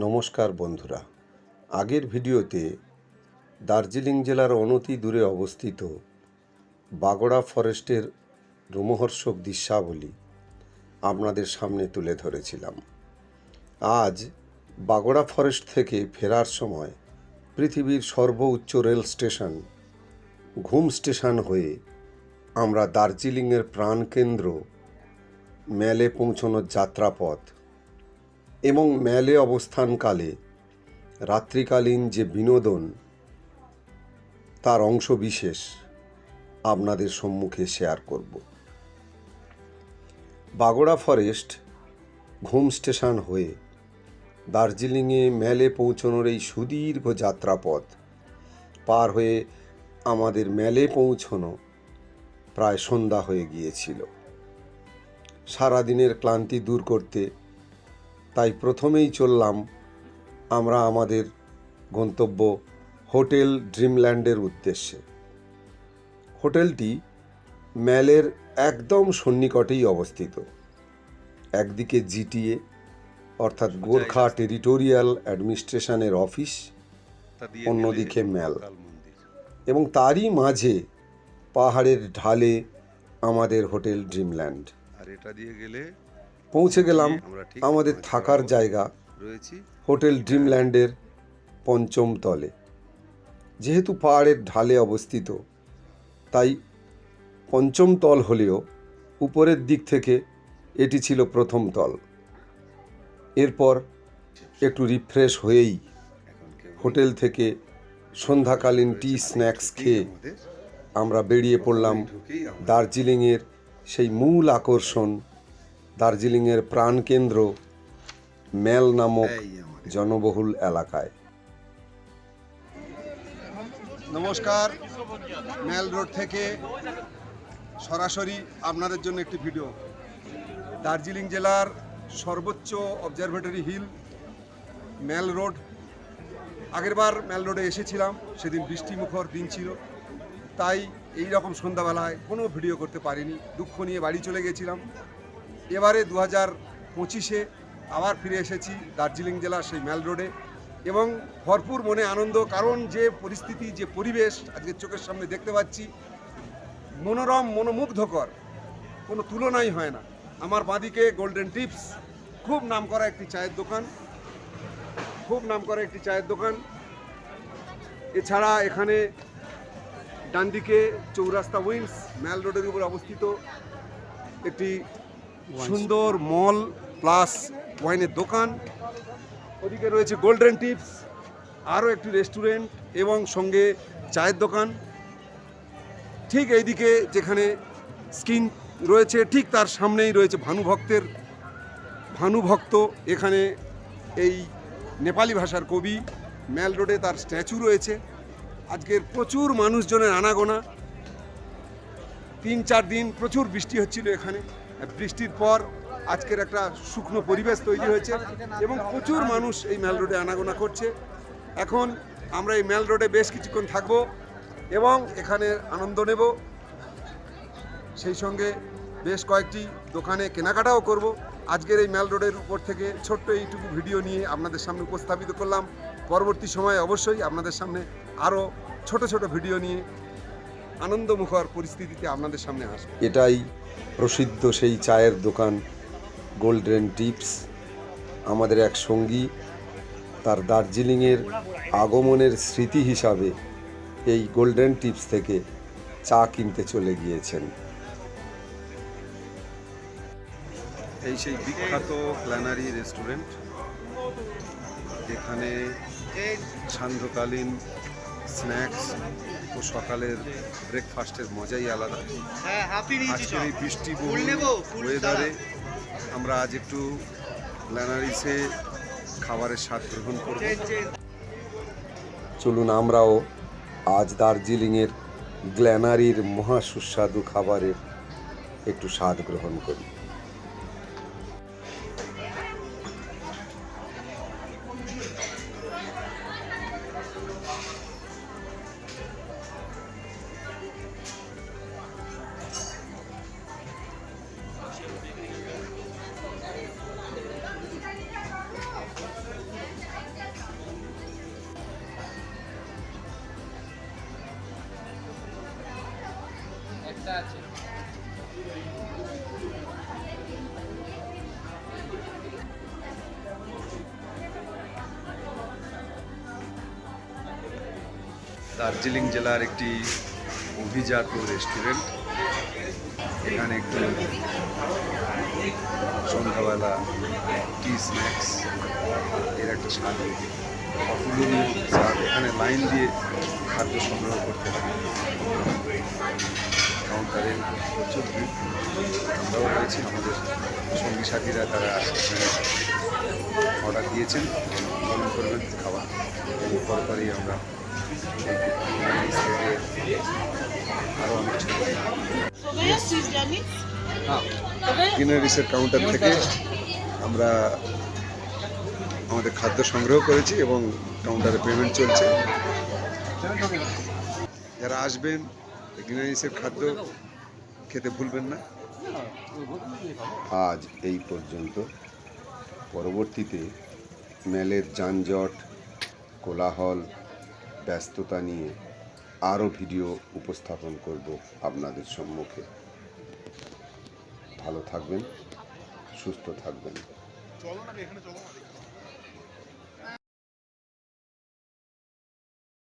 নমস্কার বন্ধুরা। আগের ভিডিওতে দার্জিলিং জেলার অনতি দূরে অবস্থিত বাগড়া ফরেস্টের রোমহর্ষক দৃশ্যাবলী আপনাদের সামনে তুলে ধরেছিলাম। আজ বাগড়া ফরেস্ট থেকে ফেরার সময় পৃথিবীর সর্বোচ্চ রেল স্টেশন, ঘুম স্টেশন হয়ে আমরা দার্জিলিংয়ের প্রাণকেন্দ্র, মেলে পৌঁছানোর যাত্রাপথ এবং ম্যালে অবস্থানকালে, রাত্রিকালীন যে বিনোদন, তার অংশ বিশেষ আপনাদের সম্মুখে শেয়ার করব। বাগড়া ফরেস্ট ঘুম স্টেশন হয়ে দার্জিলিংয়ে ম্যালে পৌঁছানোর এই সুদীর্ঘ যাত্রাপথ পার হয়ে আমাদের ম্যালে পৌঁছনো প্রায় সন্ধ্যা হয়ে গিয়েছিল। সারাদিনের ক্লান্তি দূর করতে তাই প্রথমেই চললাম আমরা আমাদের গন্তব্য হোটেল ড্রিমল্যান্ডের উদ্দেশ্যে। হোটেলটি ম্যালের একদম সন্নিকটেই অবস্থিত। একদিকে জিটিএ অর্থাৎ গোর্খা টেরিটোরিয়াল অ্যাডমিনিস্ট্রেশনের অফিস অন্যদিকে ম্যাল। এবং তারই মাঝে পাহাড়ের ঢালে আমাদের হোটেল ড্রিমল্যান্ড। আর এটা দিয়ে গেলে পৌঁছে গেলাম আমাদের থাকার জায়গা রয়েছি। হোটেল ড্রিমল্যান্ডের পঞ্চম তলে। যেহেতু পাহাড়ের ঢালে অবস্থিত তাই পঞ্চম তল হলেও উপরের দিক থেকে এটি ছিল প্রথম তল। এরপর একটু রিফ্রেশ হয়েই হোটেল থেকে সন্ধ্যাকালীন টি স্ন্যাক্স খেয়ে আমরা বেরিয়ে পড়লাম দার্জিলিংয়ের সেই মূল আকর্ষণ দার্জিলিংয়ের প্রাণকেন্দ্র ম্যাল নামক জনবহুল এলাকায়। নমস্কার ম্যাল রোড থেকে সরাসরি আপনাদের জন্য একটি ভিডিও। দার্জিলিং জেলার সর্বোচ্চ অবজারভেটরি হিল মেল রোড। আগেরবার ম্যাল রোডে এসেছিলাম সেদিন বৃষ্টিমুখর দিন ছিল। তাই এই রকম সন্ধ্যাবেলায় কোনো ভিডিও করতে পারিনি। দুঃখ নিয়ে বাড়ি চলে গেছিলাম। এবারে দু হাজার পঁচিশে আবার ফিরে এসেছি দার্জিলিং জেলার সেই ম্যাল রোডে এবং ভরপুর মনে আনন্দ, কারণ যে পরিস্থিতি, যে পরিবেশ আজকে চোখের সামনে দেখতে পাচ্ছি, মনোরম, মনোমুগ্ধকর, কোনো তুলনাই হয় না। আমার বাঁদিকে গোল্ডেন টিপস খুব নাম করা একটি চায়ের দোকান, খুব নাম করা একটি চায়ের দোকান। এছাড়া এখানে ডান দিকে চৌরাস্তা উইন্স ম্যাল রোডের উপর অবস্থিত একটি সুন্দর মল প্লাস ওয়াইনের দোকান। ওদিকে রয়েছে গোল্ডেন টিপস আরও একটি রেস্টুরেন্ট এবং সঙ্গে চায়ের দোকান। ঠিক এইদিকে যেখানে স্কিন রয়েছে, ঠিক তার সামনেই রয়েছে ভানুভক্তের ভানুভক্ত এখানে এই নেপালি ভাষার কবি ম্যাল রোডে তার স্ট্যাচু রয়েছে। আজকের প্রচুর মানুষজনের আনাগোনা। তিন চার দিন প্রচুর বৃষ্টি হচ্ছিল এখানে। বৃষ্টির পর আজকের একটা শুকনো পরিবেশ তৈরি হয়েছে এবং প্রচুর মানুষ এই ম্যাল রোডে আনাগোনা করছে। এখন আমরা এই ম্যাল রোডে বেশ কিছুক্ষণ থাকব এবং এখানে আনন্দ নেব। সেই সঙ্গে বেশ কয়েকটি দোকানে কেনাকাটাও করব। আজকের এই ম্যাল রোডের উপর থেকে ছোট্ট এইটুকু ভিডিও নিয়ে আপনাদের সামনে উপস্থাপিত করলাম। পরবর্তী সময়ে অবশ্যই আপনাদের সামনে আরও ছোট ছোট ভিডিও নিয়ে আনন্দমুখর পরিস্থিতিতে আপনাদের সামনে আসবে। এটাই প্রসিদ্ধ সেই চায়ের দোকান গোল্ডেন টিপস আমাদের এক সঙ্গী তার দার্জিলিংয়ের আগমনের স্মৃতি হিসাবে এই গোল্ডেন টিপস থেকে চা কিনতে চলে গিয়েছেন। এই সেই বিখ্যাত প্ল্যানারি রেস্টুরেন্ট এখানে সান্ধ্যকালীন স্ন্যাক্স ও সকালের ব্রেকফাস্টের মজাই আলাদা। হ্যাঁ আজকের এই বৃষ্টি ওয়েদারে আমরা আজ একটু প্ল্যানারিসে খাবারের স্বাদ গ্রহণ করব। চলুন আমরাও আজ দার্জিলিংয়ের গ্ল্যানারির মহা সুস্বাদু খাবারের একটু স্বাদ গ্রহণ করি। দার্জিলিং জেলার একটি অভিজাত রেস্টুরেন্ট। এখানে একটু সন্ধ্যাবেলা টি স্ন্যাক্স, এর একটা স্বাদ অতুলনীয় স্বাদ এখানে লাইন দিয়ে খাদ্য সংগ্রহ করতে হয় প্রচুর ভিড় আমরাও রয়েছি আমাদের সঙ্গী সাথীরা তারা অর্ডার দিয়েছেন গ্রহণ করবেন খাবার এবং পরপরই আমরা আরও অনেক? Okay. কিনারিসের কাউন্টার থেকে আমরা আমাদের খাদ্য সংগ্রহ করেছি এবং কাউন্টারে পেমেন্ট চলছে যারা আসবেন কিনারিসের খাদ্য খেতে ভুলবেন না। আজ এই পর্যন্ত। পরবর্তীতে মেলের যানজট, কোলাহল, ব্যস্ততা নিয়ে আরও ভিডিও উপস্থাপন করব আপনাদের সম্মুখে। ভালো থাকবেন, সুস্থ থাকবেন।